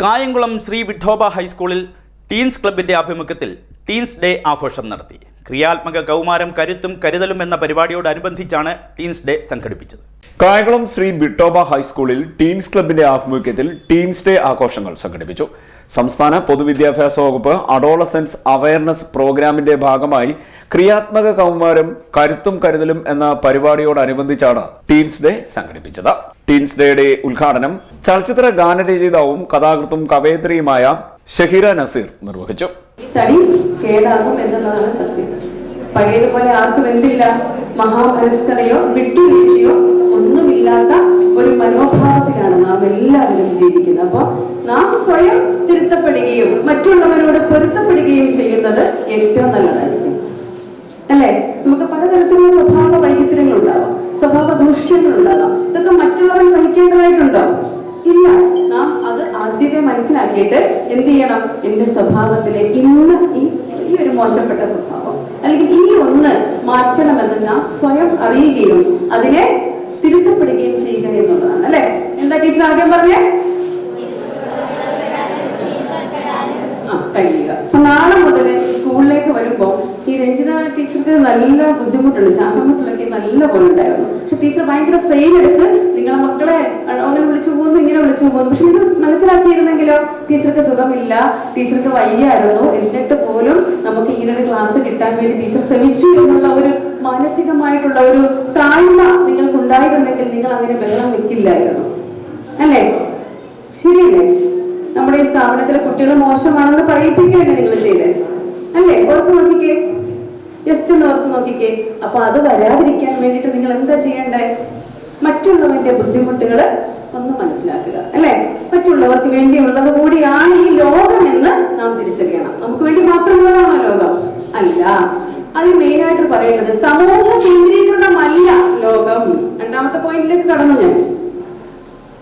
കായംകുളം ശ്രീ വിഠോബ ഹൈസ്കൂളിൽ ടീൻസ് ക്ലബിന്റെ ആഭിമുഖ്യത്തിൽ ടീൻസ് ഡേ ആഘോഷം നടത്തി. ക്രിയാത്മക കൗമാരം കരുത്തും കരുതലും എന്ന പരിപാടിയോടനുബന്ധിച്ചാണ് ടീൻസ് ഡേ സംഘടിപ്പിച്ചത്. കായംകുളം ശ്രീ ബിട്ടോബ ഹൈസ്കൂളിൽ ടീൻസ് ക്ലബിന്റെ ആഭിമുഖ്യത്തിൽ ടീൻസ് ഡേ ആഘോഷങ്ങൾ സംഘടിപ്പിച്ചു. സംസ്ഥാന പൊതുവിദ്യാഭ്യാസ വകുപ്പ് അഡോളസെൻസ് അവയർനെസ് പ്രോഗ്രാമിന്റെ ഭാഗമായി ക്രിയാത്മക കൗമാരം കരുത്തും കരുതലും എന്ന പരിപാടിയോടനുബന്ധിച്ചാണ് ടീൻസ് ഡേ സംഘടിപ്പിച്ചത്. ടീൻസ് ഡേയുടെ ഉദ്ഘാടനം ചലച്ചിത്ര ഗാനരചയിതാവും കഥാകൃത്തും കവയത്രിയുമായ ഷഹീറ നസീർ നിർവഹിച്ചു. തടി കേടാകും എന്നുള്ളതാണ് സത്യം. പഴയതുപോലെ ആർക്കും എന്തില്ല. മഹാമനസ്കതയോ വിട്ടുവീഴ്ചയോ ഒന്നുമില്ലാത്ത ഒരു മനോഭാവത്തിലാണ് നാം എല്ലാവരും ജീവിക്കുന്നത്. അപ്പോൾ നാം സ്വയം തിരുത്തപ്പെടുകയും മറ്റുള്ളവരോട് പൊരുത്തപ്പെടുകയും ചെയ്യുന്നത് ഏറ്റവും നല്ലതായിരിക്കും. അല്ലേ? നമുക്ക് പലതരത്തിലുള്ള സ്വഭാവ വൈചിത്ര്യങ്ങൾ ഉണ്ടാവാം സ്വഭാവ ഇതൊക്കെ മറ്റുള്ളവർ സഹിക്കേണ്ടതായിട്ടുണ്ടോ? ഇല്ല. നാം അത് ആദ്യമേ മനസ്സിലാക്കിയിട്ട് എന്ത് ചെയ്യണം? എന്റെ സ്വഭാവത്തിലെ ഇന്ന് ഈ ഒരു മോശപ്പെട്ട സ്വഭാവം അല്ലെങ്കിൽ ഈ ഒന്ന് മാറ്റണമെന്ന് നാം സ്വയം അറിയുകയും അതിനെ തിരുത്തപ്പെടുകയും ചെയ്യുക എന്നുള്ളതാണ് അല്ലെ? എന്താ ടീച്ചർ ആദ്യം പറഞ്ഞേ? നാളെ മുതൽ സ്കൂളിലേക്ക് വരുമ്പോൾ ഈ രഞ്ജിത ടീച്ചർക്ക് നല്ല ബുദ്ധിമുട്ടുണ്ട് ശ്വാസം മുട്ടിലൊക്കെ നല്ല പോലെ ഉണ്ടായിരുന്നു. പക്ഷെ ടീച്ചർ ഭയങ്കര സ്ട്രെയിൻ എടുത്ത് മക്കളെ അങ്ങനെ വിളിച്ചു പോകുന്നു ഇങ്ങനെ വിളിച്ചു പോകുന്നു. പക്ഷെ ഇത് മനസ്സിലാക്കിയിരുന്നെങ്കിലോ? ടീച്ചർക്ക് സുഖമില്ല. ടീച്ചർക്ക് വയ്യായിരുന്നു. എന്നിട്ട് പോലും നമുക്ക് ഇങ്ങനെ ഒരു ക്ലാസ് കിട്ടാൻ വേണ്ടി ടീച്ചർ ശ്രമിച്ചു എന്നുള്ള ഒരു മാനസികമായിട്ടുള്ള ഒരു താഴ്ന്ന നിങ്ങൾക്ക് ഉണ്ടായിരുന്നെങ്കിൽ നിങ്ങൾ അങ്ങനെ ബഹളം വെക്കില്ലായിരുന്നു. അല്ലേ? ശരിയല്ലേ? നമ്മുടെ ഈ സ്ഥാപനത്തിലെ കുട്ടികൾ മോശമാണെന്ന് പറയിപ്പിക്കുകയല്ലേ നിങ്ങൾ ചെയ്തേ? അല്ലേ? ഓർത്ത് നോക്കിക്കേ. ജസ്റ്റ് ഒന്ന് ഓർത്ത് നോക്കിക്കേ. അപ്പൊ അത് വരാതിരിക്കാൻ വേണ്ടിയിട്ട് നിങ്ങൾ എന്താ ചെയ്യണ്ടേ? മറ്റുള്ളവന്റെ ബുദ്ധിമുട്ടുകൾ ഒന്ന് മനസ്സിലാക്കുക അല്ലെ? മറ്റുള്ളവർക്ക് വേണ്ടിയുള്ളത് കൂടിയാണ് ഈ ലോകം എന്ന് നാം തിരിച്ചറിയണം. നമുക്ക് വേണ്ടി മാത്രമുള്ളതാണോ ലോകം? അല്ല. അതിൽ മെയിൻ ആയിട്ട് പറയുന്നത് സമൂഹ കേന്ദ്രീകൃതമല്ല ലോകം. രണ്ടാമത്തെ പോയിന്റിലേക്ക് കടന്നു ഞാൻ.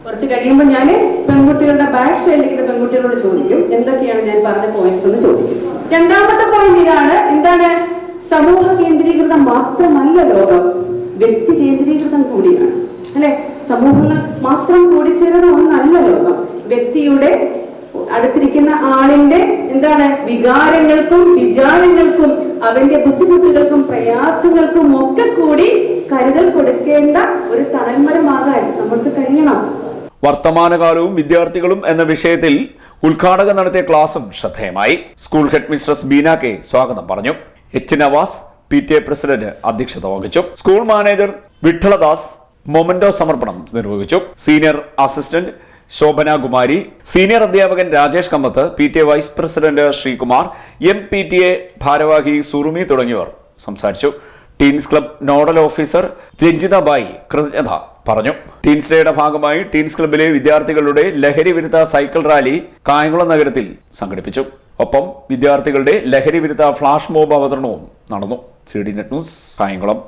കുറച്ച് കഴിയുമ്പോൾ ഞാൻ പെൺകുട്ടികളുടെ ബാക്ക് സൈഡിലിരിക്കുന്ന പെൺകുട്ടികളോട് ചോദിക്കും എന്തൊക്കെയാണ് ഞാൻ പറഞ്ഞ പോയിന്റ്സ് എന്ന് ചോദിക്കും. രണ്ടാമത്തെ പോയിന്റ് ഇതാണ് എന്താണ്? സമൂഹ കേന്ദ്രീകൃതം മാത്രമല്ല ലോകം. വ്യക്തി കേന്ദ്രീകൃതം കൂടിയാണ്. അല്ലെ? സമൂഹങ്ങൾ മാത്രം കൂടിച്ചേരുന്ന ഒന്നല്ല ലോകം. വ്യക്തിയുടെ അടുത്തിരിക്കുന്ന ആളിന്റെ എന്താണ്? വികാരങ്ങൾക്കും വിചാരങ്ങൾക്കും അവന്റെ ബുദ്ധിമുട്ടുകൾക്കും പ്രയാസങ്ങൾക്കും ഒക്കെ കൂടി കരുതൽ കൊടുക്കേണ്ട ഒരു തണൽമരമാകാൻ നമ്മൾക്ക് കഴിയണം. വർത്തമാനകാലവും വിദ്യാർത്ഥികളും എന്ന വിഷയത്തിൽ ഉദ്ഘാടകൻ നടത്തിയ ക്ലാസും ശ്രദ്ധേയമായി. School head mistress Beena K സ്വാഗതം പറഞ്ഞു. H Navas P T A president അധ്യക്ഷത വഹിച്ചു. സ്കൂൾ മാനേജർ വിഠളദാസ് മൊമന്റോ സമർപ്പണം നിർവഹിച്ചു. Senior assistant Shobhana Kumari senior അധ്യാപകൻ Rajesh Kammath P T A vice president Sreekumar M P T A ഭാരവാഹി സുറുമി തുടങ്ങിയവർ സംസാരിച്ചു. Teens club nodal officer Ranjitha Bai കൃതജ്ഞത പറഞ്ഞു. ടീൻസ് ഡേയുടെ ഭാഗമായി ടീൻസ് ക്ലബിലെ വിദ്യാർത്ഥികളുടെ ലഹരി വിരുദ്ധ സൈക്കിൾ റാലി കായംകുളം നഗരത്തിൽ സംഘടിപ്പിച്ചു. ഒപ്പം വിദ്യാർത്ഥികളുടെ ലഹരി വിരുദ്ധ ഫ്ലാഷ് മോബ് അവതരണവും നടന്നു. C D net news Kayamkulam.